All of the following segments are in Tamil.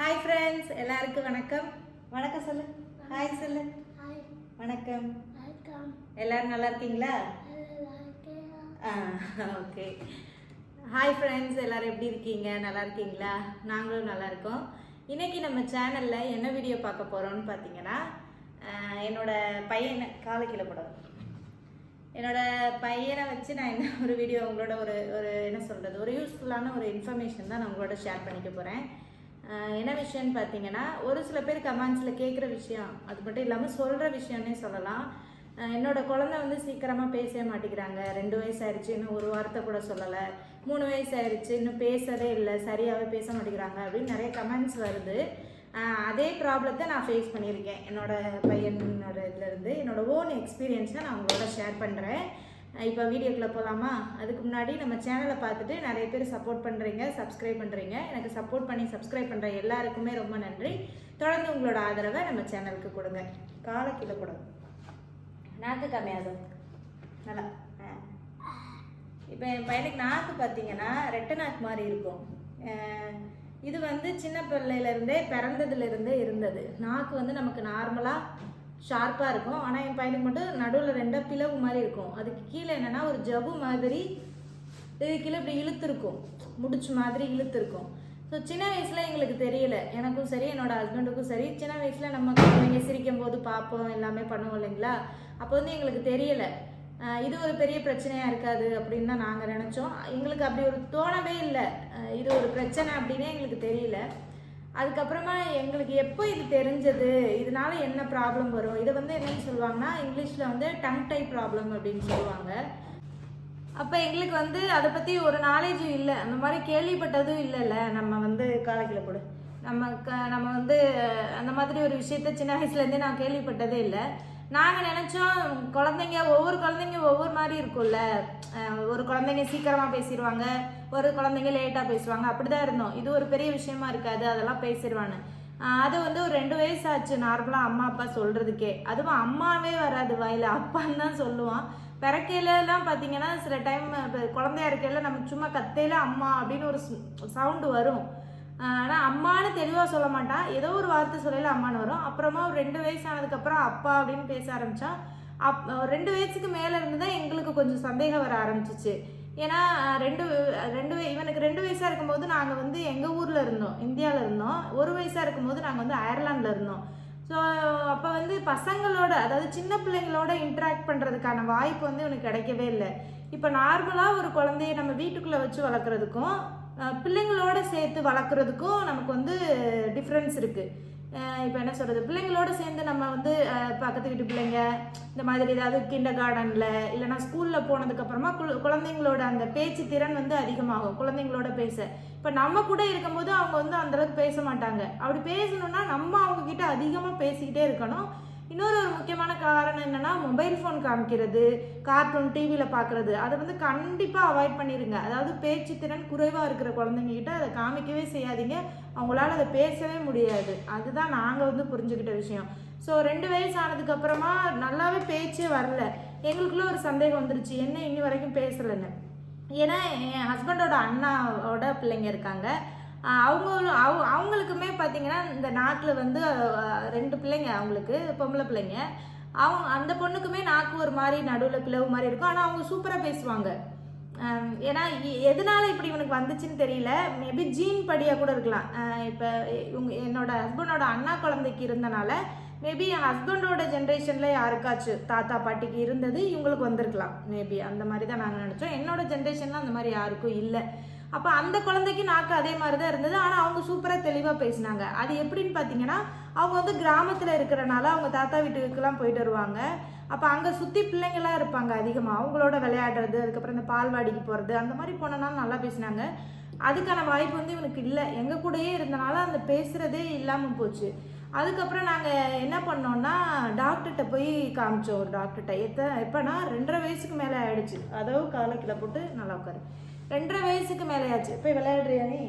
ஹாய் ஃப்ரெண்ட்ஸ் எல்லாருக்கும் வணக்கம். வணக்கம் சொல்லு. ஹாய் சொல்லு. வணக்கம். எல்லாரும் நல்லா இருக்கீங்களா? ஓகே ஹாய் ஃப்ரெண்ட்ஸ் எல்லாரும் எப்படி இருக்கீங்க? நல்லா இருக்கீங்களா? நாங்களும் நல்லா இருக்கோம். இன்னைக்கு நம்ம சேனலில் என்ன வீடியோ பார்க்க போகிறோம்னு பார்த்தீங்கன்னா என்னோட பையனை காலை கீழே என்னோட பையனை வச்சு நான் என்ன ஒரு வீடியோ உங்களோட ஒரு ஒரு என்ன சொல்கிறது ஒரு யூஸ்ஃபுல்லான ஒரு இன்ஃபர்மேஷன் தான் நான் உங்களோட ஷேர் பண்ணிக்க போகிறேன் என்ன விஷயம்னு பார்த்தீங்கன்னா ஒரு சில பேர் கமெண்ட்ஸில் கேட்குற விஷயம் அது மட்டும் இல்லாமல் சொல்கிற விஷயம்னே சொல்லலாம். என்னோடய குழந்த குழந்தை வந்து சீக்கிரமாக பேசவே மாட்டேங்கிறாங்க. ரெண்டு வயசு ஆயிடுச்சு இன்னும் ஒரு வார்த்தை கூட சொல்லலை. மூணு வயசு ஆயிடுச்சு இன்னும் பேசவே இல்லை சரியாகவே பேச மாட்டேங்கிறாங்க அப்படின்னு நிறைய கமெண்ட்ஸ் வருது. அதே ப்ராப்ளத்தை நான் ஃபேஸ் பண்ணியிருக்கேன். என்னோட பையனோட இதுலேருந்து என்னோட ஓன் எக்ஸ்பீரியன்ஸை நான் உங்களோட ஷேர் பண்ணுறேன் இப்போ வீடியோக்குள்ளே போகலாமா அதுக்கு முன்னாடி நம்ம சேனலை பார்த்துட்டு நிறைய பேர் சப்போர்ட் பண்ணுறீங்க சப்ஸ்கிரைப் பண்ணுறீங்க எனக்கு சப்போர்ட் பண்ணி சப்ஸ்கிரைப் பண்ணுற எல்லாருக்குமே ரொம்ப நன்றி. தொடர்ந்து உங்களோட ஆதரவை நம்ம சேனலுக்கு கொடுங்க. காலை கீழே கொடுங்க நாக்கு கம்மியாகும் நல்லா. இப்போ என் பையனுக்கு நாக்கு பார்த்தீங்கன்னா ரெட்டை நாக்கு மாதிரி இருக்கும். இது வந்து சின்ன பிள்ளையிலேருந்தே பிறந்ததுலேருந்தே இருந்தது. நாக்கு வந்து நமக்கு நார்மலாக ஷார்ப்பாக இருக்கும். ஆனால் என் பையனுக்கு மட்டும் நடுவில் ரெண்டாக பிளவு மாதிரி இருக்கும். அதுக்கு கீழே என்னென்னா ஒரு ஜவ்வு மாதிரி இது கீழே இப்படி இழுத்துருக்கும். முடிச்சு மாதிரி இழுத்துருக்கும். ஸோ சின்ன வயசில் எங்களுக்கு தெரியல. எனக்கும் சரி என்னோட ஹஸ்பண்டுக்கும் சரி. சின்ன வயசில் நம்ம குழந்தைங்க சிரிக்கும் போது பார்ப்போம் எல்லாமே பண்ணுவோம் இல்லைங்களா? அப்போ வந்து எங்களுக்கு தெரியல. இது ஒரு பெரிய பிரச்சனையாக இருக்காது அப்படின்னு தான் நாங்கள் நினச்சோம். எங்களுக்கு அப்படி ஒரு தோணவே இல்லை. இது ஒரு பிரச்சனை அப்படின்னே எங்களுக்கு தெரியல. அதுக்கப்புறமா எங்களுக்கு எப்போ இது தெரிஞ்சது? இதனால என்ன ப்ராப்ளம் வரும்? இதை வந்து என்னன்னு சொல்லுவாங்கன்னா இங்கிலீஷில் வந்து டங் டை ப்ராப்ளம் அப்படின்னு சொல்லுவாங்க. அப்போ எங்களுக்கு வந்து அதை பற்றி ஒரு நாலேஜும் இல்லை. அந்த மாதிரி கேள்விப்பட்டதும் இல்லைல்ல. நம்ம வந்து காலேஜில் கூட. நம்ம க நம்ம வந்து அந்த மாதிரி ஒரு விஷயத்த சின்ன வயசுலேருந்தே நான் கேள்விப்பட்டதே இல்லை. நாங்கள் நினச்சோம் குழந்தைங்க ஒவ்வொரு குழந்தைங்க ஒவ்வொரு மாதிரி இருக்கும்ல. ஒரு குழந்தைங்க சீக்கிரமாக பேசிடுவாங்க ஒரு குழந்தைங்க லேட்டாக பேசுவாங்க. அப்படி தான் இருந்தோம். இது ஒரு பெரிய விஷயமா இருக்காது. அதெல்லாம் பேசிடுவான்னு அது வந்து ஒரு ரெண்டு வயசு ஆச்சு நார்மலாக அம்மா அப்பா சொல்கிறதுக்கே அதுவும் அம்மாவே வராது வாயில் அப்பான்னு தான் சொல்லுவான். பிறக்கையிலலாம் பார்த்தீங்கன்னா சில டைம் இப்போ குழந்தையா இருக்கையில் நம்ம சும்மா கத்தையில் அம்மா அப்படின்னு ஒரு சவுண்டு வரும். ஆனால் அம்மானு தெளிவாக சொல்ல மாட்டான். ஏதோ ஒரு வார்த்தை சொல்லல அம்மான்னு வரும். அப்புறமா ஒரு ரெண்டு வயசு ஆனதுக்கப்புறம் அப்பா அப்படின்னு பேச ஆரம்பித்தான் அப் ரெண்டு வயசுக்கு மேலே இருந்து தான் எங்களுக்கு கொஞ்சம் சந்தேகம் வர ஆரம்பிச்சிச்சு. ஏன்னா ரெண்டு ரெண்டு இவனுக்கு ரெண்டு வயசாக இருக்கும்போது நாங்கள் வந்து எங்கள் ஊரில் இருந்தோம் இந்தியாவில் இருந்தோம். ஒரு வயசாக இருக்கும்போது நாங்கள் வந்து அயர்லாண்டில் இருந்தோம். ஸோ அப்போ வந்து பசங்களோட அதாவது சின்ன பிள்ளைங்களோட இன்ட்ராக்ட் பண்ணுறதுக்கான வாய்ப்பு வந்து இவனுக்கு கிடைக்கவே இல்லை. இப்போ நார்மலாக ஒரு குழந்தைய நம்ம வீட்டுக்குள்ளே வச்சு வளர்க்குறதுக்கும் பிள்ளைங்களோட சேர்த்து வளர்க்குறதுக்கும் நமக்கு வந்து டிஃப்ரென்ஸ் இருக்குது இப்போ என்ன சொல்கிறது பிள்ளைங்களோட சேர்ந்து நம்ம வந்து பக்கத்து வீட்டு பிள்ளைங்க இந்த மாதிரி ஏதாவது கிண்டர் கார்டனில் இல்லைனா ஸ்கூலில் போனதுக்கப்புறமா குழந்தைங்களோட அந்த பேச்சு திறன் வந்து அதிகமாகும். குழந்தைங்களோட பேச. இப்போ நம்ம கூட இருக்கும்போது அவங்க வந்து அந்தளவுக்கு பேச மாட்டாங்க. அப்படி பேசணுன்னா நம்ம அவங்கக்கிட்ட அதிகமாக பேசிக்கிட்டே இருக்கணும். இன்னொரு ஒரு முக்கியமான காரணம் என்னென்னா மொபைல் ஃபோன் காமிக்கிறது கார்ட்டூன் டிவியில் பார்க்குறது அதை வந்து கண்டிப்பாக அவாய்ட் பண்ணிடுங்க அதாவது பேச்சு திறன் குறைவாக இருக்கிற குழந்தைங்கக்கிட்ட அதை காமிக்கவே செய்யாதீங்க. அவங்களால அதை பேசவே முடியாது. அதுதான் நாங்கள் வந்து புரிஞ்சுக்கிட்ட விஷயம். ஸோ ரெண்டு வயசு ஆனதுக்கப்புறமா நல்லாவே பேச்சே வரல. எங்களுக்குள்ளே ஒரு சந்தேகம் வந்துருச்சு. என்ன இன்னி வரைக்கும் பேசலைன்னு. ஏன்னா என் ஹஸ்பண்டோட அண்ணாவோட பிள்ளைங்க இருக்காங்க. அவங்களும் அவ அவங்களுக்குமே பார்த்தீங்கன்னா இந்த நாட்டில் வந்து ரெண்டு பிள்ளைங்க அவங்களுக்கு பொம்பளை பிள்ளைங்க. அவங்க அந்த பொண்ணுக்குமே நாக்கு ஒரு மாதிரி நடுவில் பிளவு மாதிரி இருக்கும். ஆனால் அவங்க சூப்பராக பேசுவாங்க. ஏன்னா எதனால இப்படி இவனுக்கு வந்துச்சுன்னு தெரியல. மேபி ஜீன் படியாக கூட இருக்கலாம். இப்போ இவங்க என்னோட ஹஸ்பண்டோட அண்ணா குழந்தைக்கு இருந்தனால மேபி என் ஹஸ்பண்டோட ஜென்ரேஷனில் யாருக்காச்சும் தாத்தா பாட்டிக்கு இருந்தது இவங்களுக்கு வந்திருக்கலாம். மேபி அந்த மாதிரி தான் நாங்கள் நினச்சோம். என்னோட ஜென்ரேஷனில் அந்த மாதிரி யாருக்கும் இல்லை. அப்போ அந்த குழந்தைக்கு நாக்கு அதே மாதிரி தான் இருந்தது. ஆனால் அவங்க சூப்பராக தெளிவாக பேசினாங்க. அது எப்படின்னு பார்த்தீங்கன்னா அவங்க வந்து கிராமத்தில் இருக்கிறனால அவங்க தாத்தா வீட்டுக்கெல்லாம் போயிட்டு வருவாங்க. அப்போ அங்கே சுற்றி பிள்ளைங்களாம் இருப்பாங்க அதிகமாக அவங்களோட விளையாடுறது அதுக்கப்புறம் இந்த பால்வாடிக்கு போகிறது அந்த மாதிரி போனனால நல்லா பேசினாங்க. அதுக்கான வாய்ப்பு வந்து இவனுக்கு இல்லை. எங்கள் கூடயே இருந்தனால அந்த பேசுகிறதே இல்லாமல் போச்சு. அதுக்கப்புறம் நாங்கள் என்ன பண்ணோம்னா டாக்டர்கிட்ட போய் காமிச்சோம் ஒரு டாக்டர்கிட்ட. எத்த எப்போனா ரெண்டரை வயசுக்கு மேலே ஆயிடுச்சு. அதோ காலை போட்டு நல்லா உட்காரு. ரெண்டரை வயசுக்கு மேலே ஆச்சு போய் விளையாடுறியா நீ?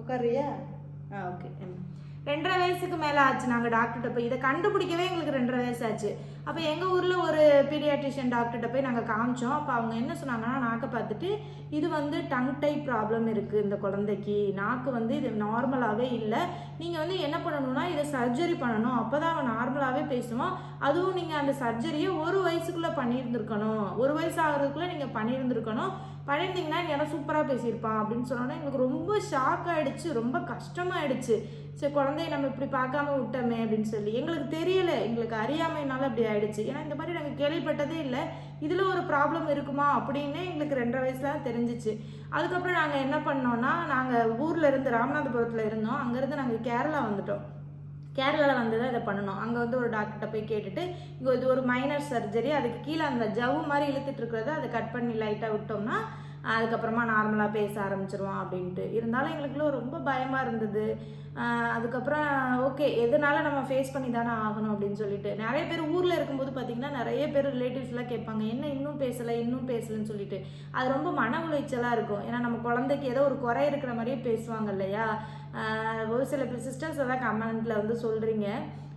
உட்காருறியா? ஆ ஓகே. ரெண்டரை வயசுக்கு மேலே ஆச்சு நாங்கள் டாக்டர்கிட்ட போய். இதை கண்டுபிடிக்கவே எங்களுக்கு ரெண்டரை வயசு ஆச்சு அப்போ எங்கள் ஊரில் ஒரு பீடியாட்ரிஷியன் டாக்டர்கிட்ட போய் நாங்கள் காமிச்சோம். அப்போ அவங்க என்ன சொன்னாங்கன்னா நாக்கை பார்த்துட்டு இது வந்து டங் டைப் ப்ராப்ளம் இருக்குது இந்த குழந்தைக்கு. நாக்கு வந்து இது நார்மலாகவே இல்லை. நீங்கள் வந்து என்ன பண்ணணும்னா இதை சர்ஜரி பண்ணணும். அப்போ தான் அவன் நார்மலாகவே பேசுவான். அதுவும் நீங்கள் அந்த சர்ஜரியை ஒரு வயசுக்குள்ளே பண்ணியிருந்துருக்கணும். ஒரு வயசு ஆகிறதுக்குள்ளே நீங்கள் பண்ணியிருந்துருக்கணும். பண்ணியிருந்தீங்கன்னா இந்நேரம் சூப்பராக பேசியிருப்பான் அப்படின்னு சொன்னோன்னே எங்களுக்கு ரொம்ப ஷாக் ஆகிடுச்சு ரொம்ப கஷ்டமாயிடுச்சு. சரி குழந்தைய நம்ம இப்படி பார்க்காம விட்டோமே அப்படின்னு சொல்லி. எங்களுக்கு தெரியலை எங்களுக்கு அறியாமைனால அப்படி ஆயிடுச்சு. ஏன்னா இந்த மாதிரி நாங்கள் கேள்விப்பட்டதே இல்லை. இதில் ஒரு ப்ராப்ளம் இருக்குமா அப்படின்னு எங்களுக்கு ரெண்டரை வயசுல தான் தெரிஞ்சிச்சு. அதுக்கப்புறம் நாங்கள் என்ன பண்ணோம்னா நாங்கள் ஊரில் இருந்து ராமநாதபுரத்தில் இருந்தோம். அங்கேருந்து நாங்கள் கேரளா வந்துட்டோம். கேரளாவில் வந்து தான் இதை பண்ணணும். அங்கே வந்து ஒரு டாக்டர்கிட்ட போய் கேட்டுட்டு இங்கே இது ஒரு மைனர் சர்ஜரி அதுக்கு கீழே அந்த ஜவ்வு மாதிரி இழுத்துட்டு இருக்கிறத அதை கட் பண்ணி லைட்டாக விட்டோம்னா அதுக்கப்புறமா நார்மலாக பேச ஆரம்பிச்சிருவோம் அப்படின்ட்டு. இருந்தாலும் எங்களுக்குள்ள ரொம்ப பயமாக இருந்தது. அதுக்கப்புறம் ஓகே எதனால நம்ம ஃபேஸ் பண்ணி தானே ஆகணும் அப்படின்னு சொல்லிட்டு. நிறைய பேர் ஊரில் இருக்கும்போது பார்த்தீங்கன்னா நிறைய பேர் ரிலேட்டிவ்ஸ்லாம் கேட்பாங்க என்ன இன்னும் பேசலை இன்னும் பேசலைன்னு சொல்லிட்டு. அது ரொம்ப மன உளைச்சலாக இருக்கும். ஏன்னா நம்ம குழந்தைக்கு ஏதோ ஒரு குறை இருக்கிற மாதிரியே பேசுவாங்க இல்லையா? ஒரு சில சிஸ்டர்ஸ் எல்லாம் கமெண்ட்டில் வந்து சொல்கிறீங்க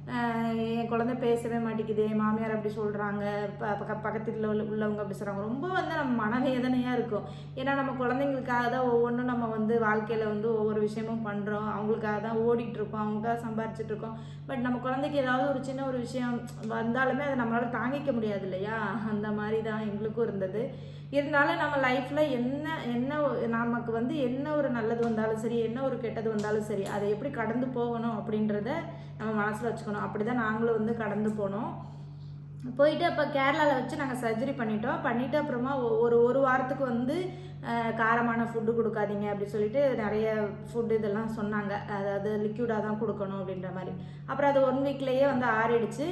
என் குழந்தை பேசவே மாட்டேங்குது என் மாமியார் அப்படி சொல்கிறாங்க ப பக்க பக்கத்தில் உள்ள உள்ளவங்க அப்படி சொல்கிறாங்க ரொம்ப வந்து நம்ம மனவேதனையாக இருக்கும். ஏன்னா நம்ம குழந்தைங்களுக்காக தான் ஒவ்வொன்றும் நம்ம வந்து வாழ்க்கையில் வந்து ஒவ்வொரு விஷயமும் பண்ணுறோம் அவங்களுக்காக தான் ஓடிட்டுருக்கோம் அவங்களுக்காக சம்பாரிச்சிட்ருக்கோம் பட் நம்ம குழந்தைக்கு ஏதாவது ஒரு சின்ன ஒரு விஷயம் வந்தாலுமே அதை நம்மளால் தாங்கிக்க முடியாது இல்லையா? அந்த மாதிரி தான் எங்களுக்கும் இருந்தது. இருந்தாலும் நம்ம லைஃப்பில் என்ன என்ன நமக்கு வந்து என்ன ஒரு நல்லது வந்தாலும் சரி என்ன ஒரு கெட்டது வந்தாலும் சரி அதை எப்படி கடந்து போகணும் அப்படின்றத நம்ம மனசில் வச்சுக்கணும். அப்படி தான் நாங்களும் வந்து கடந்து போனோம். போயிட்டு அப்போ கேரளாவில் வச்சு நாங்கள் சர்ஜரி பண்ணிட்டோம். பண்ணிவிட்டு அப்புறமா ஒ- ஒரு ஒரு வாரத்துக்கு வந்து காரமான ஃபுட்டு கொடுக்காதீங்க அப்படின்னு சொல்லிட்டு நிறைய ஃபுட்டு இதெல்லாம் சொன்னாங்க. அதாவது லிக்யூடாக தான் கொடுக்கணும் அப்படின்ற மாதிரி. அப்புறம் அது ஒன் வீக்லேயே வந்து ஆறிடுச்சு.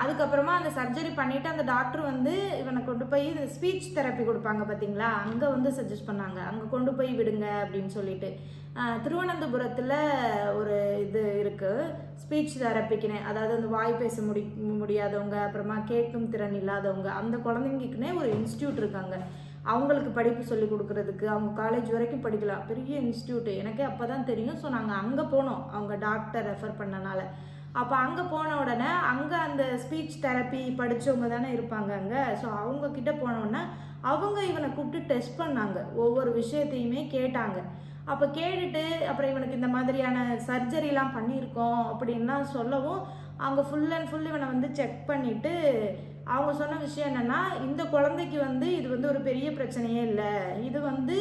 அதுக்கப்புறமா அந்த சர்ஜரி பண்ணிவிட்டு அந்த டாக்டர் வந்து இவனை கொண்டு போய் இந்த ஸ்பீச் தெரப்பி கொடுப்பாங்க பார்த்தீங்களா அங்கே வந்து சஜஸ்ட் பண்ணாங்க. அங்கே கொண்டு போய் விடுங்க அப்படின்னு சொல்லிட்டு. திருவனந்தபுரத்தில் ஒரு இது இருக்குது ஸ்பீச் தெரப்பிக்குனே அதாவது அந்த வாய் பேச முடி முடியாதவங்க அப்புறமா கேட்கும் திறன் இல்லாதவங்க அந்த குழந்தைங்களுக்குனே ஒரு இன்ஸ்டியூட் இருக்காங்க. அவங்களுக்கு படிப்பு சொல்லி கொடுக்கறதுக்கு அவங்க காலேஜ் வரைக்கும் படிக்கலாம். பெரிய இன்ஸ்டியூட் எனக்கே அப்போ தான் தெரியும். ஸோ நாங்கள் அங்கே போனோம். அவங்க டாக்டர் ரெஃபர் பண்ணனால. அப்போ அங்கே போன உடனே அங்கே அந்த ஸ்பீச் தெரப்பி படித்தவங்க தானே இருப்பாங்க அங்கே. ஸோ அவங்க போனோடனே அவங்க இவனை கூப்பிட்டு டெஸ்ட் பண்ணாங்க. ஒவ்வொரு விஷயத்தையுமே கேட்டாங்க. அப்போ கேட்டுட்டு அப்புறம் இவனுக்கு இந்த மாதிரியான சர்ஜரிலாம் பண்ணியிருக்கோம் அப்படின்லாம் சொல்லவும் அவங்க ஃபுல் அண்ட் ஃபுல் இவனை வந்து செக் பண்ணிவிட்டு அவங்க சொன்ன விஷயம் என்னென்னா இந்த குழந்தைக்கு வந்து இது வந்து ஒரு பெரிய பிரச்சனையே இல்லை. இது வந்து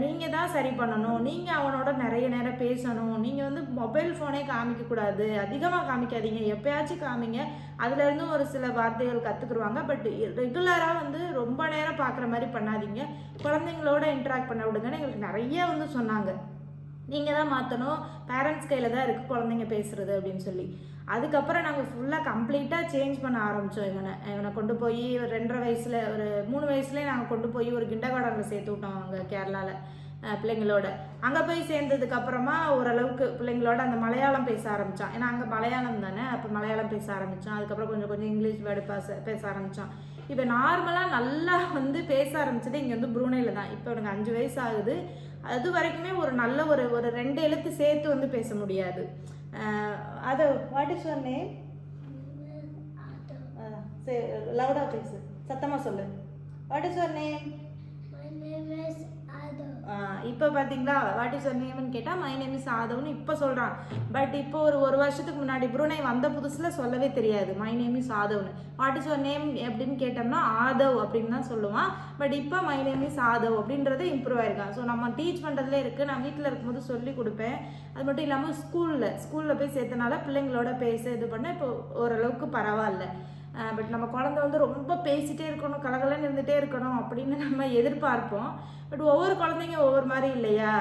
நீங்கள் தான் சரி பண்ணணும். நீங்கள் அவனோட நிறைய நேரம் பேசணும். நீங்கள் வந்து மொபைல் ஃபோனே காமிக்கக்கூடாது அதிகமாக காமிக்காதீங்க. எப்பயாச்சும் காமிங்க. அதுலேருந்து ஒரு சில வார்த்தைகள் கற்றுக்குருவாங்க பட் ரெகுலராக வந்து ரொம்ப நேரம் பார்க்குற மாதிரி பண்ணாதீங்க. குழந்தைங்களோட இன்ட்ராக்ட் பண்ண விடுங்கன்னு எங்களுக்கு நிறைய வந்து சொன்னாங்க. நீங்கள் தான் மாற்றணும் பேரண்ட்ஸ் கையில் தான் இருக்குது குழந்தைங்க பேசுகிறது அப்படின்னு சொல்லி. அதுக்கப்புறம் நாங்கள் ஃபுல்லாக கம்ப்ளீட்டாக சேஞ்ச் பண்ண ஆரம்பித்தோம் இவனை. இவனை கொண்டு போய் ஒரு ரெண்டரை வயசில் ஒரு மூணு வயசுலேயே நாங்கள் கொண்டு போய் ஒரு கிண்டகார்டனில் சேர்த்து விட்டோம் அங்கே கேரளாவில் பிள்ளைங்களோட. அங்கே போய் சேர்ந்ததுக்கு அப்புறமா ஓரளவுக்கு பிள்ளைங்களோட அந்த மலையாளம் பேச ஆரம்பித்தான் ஏன்னா அங்கே மலையாளம் தானே அப்போ மலையாளம் பேச ஆரம்பித்தான் அதுக்கப்புறம் கொஞ்சம் கொஞ்சம் இங்கிலீஷ் வேர்டு பேச பேச ஆரம்பித்தான் இப்போ நார்மலாக நல்லா வந்து பேச ஆரம்பிச்சது இங்கே வந்து ப்ரூனேயில் தான். இப்போ எனக்கு அஞ்சு வயசு ஆகுது. அது வரைக்குமே ஒரு நல்ல ஒரு ஒரு ரெண்டு எழுத்து சேர்த்து வந்து பேச முடியாது. அது வாட் இஸ் யுவர் நேம் லவுடாக பேசு. சத்தமாக சொல்லு. வாட் இஸ் யுவர் நேம் இப்போ பார்த்தீங்களா வாட் இஸ் நேம்னு கேட்டால் மை நேம் இஸ் ஆதவ்னு இப்போ சொல்கிறான் பட் இப்போ ஒரு ஒரு வருஷத்துக்கு முன்னாடி புருனை வந்த புதுசில் சொல்லவே தெரியாது. மை நேம் இஸ் ஆதவ்னு வாட் இஸ் யுவர் நேம் அப்படின்னு கேட்டோம்னா ஆதவ் அப்படின்னு தான் சொல்லுவான். பட் இப்போ மை நேம் இஸ் ஆதவ் அப்படின்றது இம்ப்ரூவ் ஆயிருக்கான். ஸோ நம்ம டீச் பண்ணுறதுல இருக்குது நான் வீட்டில் இருக்கும்போது சொல்லி கொடுப்பேன். அது மட்டும் இல்லாமல் ஸ்கூலில் ஸ்கூலில் போய் சேர்த்தனால பிள்ளைங்களோட பேச இது பண்ண இப்போ ஓரளவுக்கு பரவாயில்ல. பட் நம்ம குழந்த வந்து ரொம்ப பேசிகிட்டே இருக்கணும் கலகலன்னு இருந்துகிட்டே இருக்கணும் அப்படின்னு நம்ம எதிர்பார்ப்போம். பட் ஒவ்வொரு குழந்தைங்க ஒவ்வொரு மாதிரி இல்லையா?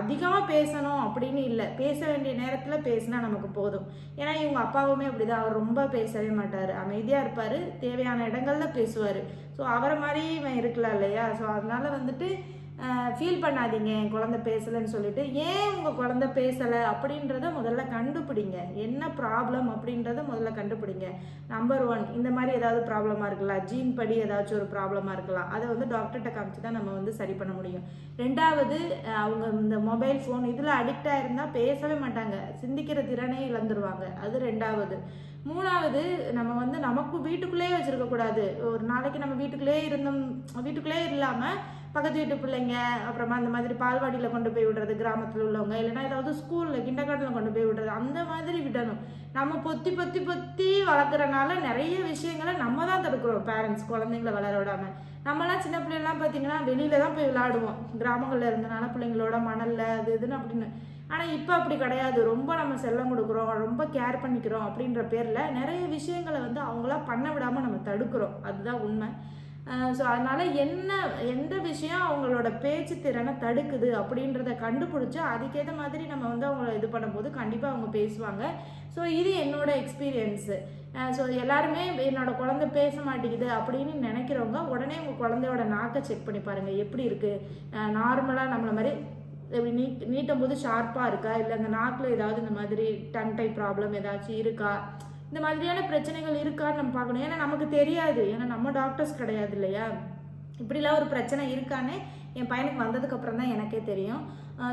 அதிகமாக பேசணும் அப்படின்னு இல்லை. பேச வேண்டிய நேரத்தில் பேசினா நமக்கு போதும். ஏன்னா இவங்க அப்பாவுமே அப்படிதான். அவர் ரொம்ப பேசவே மாட்டார். அமைதியாக இருப்பார். தேவையான இடங்கள்ல பேசுவார். ஸோ அவரை மாதிரி இவன் இருக்கலாம் இல்லையா? ஸோ அதனால வந்துட்டு ஃபீல் பண்ணாதீங்க என் குழந்தை பேசலைன்னு சொல்லிட்டு. ஏன் உங்கள் குழந்தை பேசலை அப்படின்றத முதல்ல கண்டுபிடிங்க. என்ன ப்ராப்ளம் அப்படின்றத முதல்ல கண்டுபிடிங்க. நம்பர் ஒன் இந்த மாதிரி ஏதாவது ப்ராப்ளமாக இருக்கலாம். ஜீன் படி ஏதாச்சும் ஒரு ப்ராப்ளமாக இருக்கலாம். அதை வந்து டாக்டர்கிட்ட காமிச்சு தான் நம்ம வந்து சரி பண்ண முடியும். ரெண்டாவது அவங்க இந்த மொபைல் ஃபோன் இதில் அடிக்ட் ஆகிருந்தால் பேசவே மாட்டாங்க. சிந்திக்கிற திறனே இழந்துருவாங்க. அது ரெண்டாவது. மூணாவது நம்ம வந்து நமக்கு வீட்டுக்குள்ளேயே வச்சுருக்கக்கூடாது. ஒரு நாளைக்கு நம்ம வீட்டுக்குள்ளேயே இருந்தோம் வீட்டுக்குள்ளேயே இல்லாமல் பக்கத்து வீட்டு பிள்ளைங்க அப்புறமா அந்த மாதிரி பால்வாடியில் கொண்டு போய் விடுறது கிராமத்தில் உள்ளவங்க இல்லைன்னா ஏதாவது ஸ்கூலில் கிண்டர்கார்டனில் கொண்டு போய் விடுறது அந்த மாதிரி விடணும். நம்ம பொத்தி பொத்தி பொத்தி வளர்க்குறனால நிறைய விஷயங்களை நம்ம தான் தடுக்கிறோம் பேரண்ட்ஸ் குழந்தைங்கள வளர விடாம. நம்மலாம் சின்ன பிள்ளைலாம் பார்த்தீங்கன்னா வெளியில தான் போய் விளாடுவோம் கிராமங்களில் இருந்தனால பிள்ளைங்களோட மணலில் அது இதுன்னு அப்படின்னு. ஆனால் இப்போ அப்படி கிடையாது. ரொம்ப நம்ம செல்லம் கொடுக்குறோம் ரொம்ப கேர் பண்ணிக்கிறோம் அப்படின்ற பேரில் நிறைய விஷயங்களை வந்து அவங்களா பண்ண விடாமல் நம்ம தடுக்கிறோம். அதுதான் உண்மை. ஸோ அதனால் என்ன எந்த விஷயம் அவங்களோட பேச்சு திறனை தடுக்குது அப்படின்றத கண்டுபிடிச்சி அதுக்கேற்ற மாதிரி நம்ம வந்து அவங்கள இது பண்ணும்போது கண்டிப்பாக அவங்க பேசுவாங்க. ஸோ இது என்னோட எக்ஸ்பீரியன்ஸு ஸோ எல்லாருமே என்னோட குழந்தை பேச மாட்டேங்குது அப்படின்னு நினைக்கிறவங்க உடனே உங்கள் குழந்தையோட நாக்கை செக் பண்ணி பாருங்கள் எப்படி இருக்குது நார்மலாக நம்மளை மாதிரி இப்படி நீ நீட்டும் போது ஷார்ப்பாக இருக்கா? இல்லை அந்த நாக்கில் ஏதாவது இந்த மாதிரி டன் டைப் ப்ராப்ளம் ஏதாச்சும் இருக்கா? இந்த மாதிரியான பிரச்சனைகள் இருக்கான்னு நம்ம பார்க்கணும். ஏன்னா நமக்கு தெரியாது. ஏன்னா நம்ம டாக்டர்ஸ் கிடையாது இல்லையா? இப்படிலாம் ஒரு பிரச்சனை இருக்கான்னு என் பையனுக்கு வந்ததுக்கப்புறம் தான் எனக்கே தெரியும்.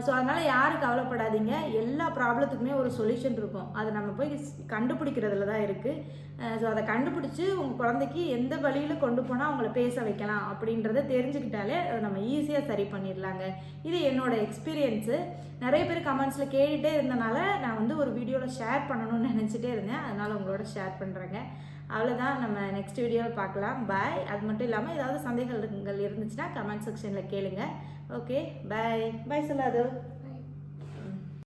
ஸோ அதனால் யாரும் கவலைப்படாதீங்க. எல்லா ப்ராப்ளத்துக்குமே ஒரு சொல்யூஷன் இருக்கும். அதை நம்ம போய் கண்டுபிடிக்கிறதுல தான் இருக்குது ஸோ அதை கண்டுபிடிச்சி உங்கள் குழந்தைக்கு எந்த வழியில் கொண்டு போனால் அவங்கள பேச வைக்கலாம் அப்படின்றத தெரிஞ்சுக்கிட்டாலே அதை நம்ம ஈஸியாக சரி பண்ணிடலாங்க. இது என்னோட எக்ஸ்பீரியன்ஸு நிறைய பேர் கமெண்ட்ஸில் கேட்டுகிட்டே இருந்தனால நான் வந்து ஒரு வீடியோவில் ஷேர் பண்ணணும்னு நினச்சிட்டே இருந்தேன். அதனால் உங்களோட ஷேர் பண்ணுறேங்க அவ்வளோதான் நம்ம நெக்ஸ்ட் வீடியோவில் பார்க்கலாம். பாய் அது மட்டும் இல்லாமல் ஏதாவது சந்தேகங்கள் இருந்துச்சுன்னா கமெண்ட் செக்ஷனில் கேளுங்க. ஓகே பாய் பாய் சொல்லாதோ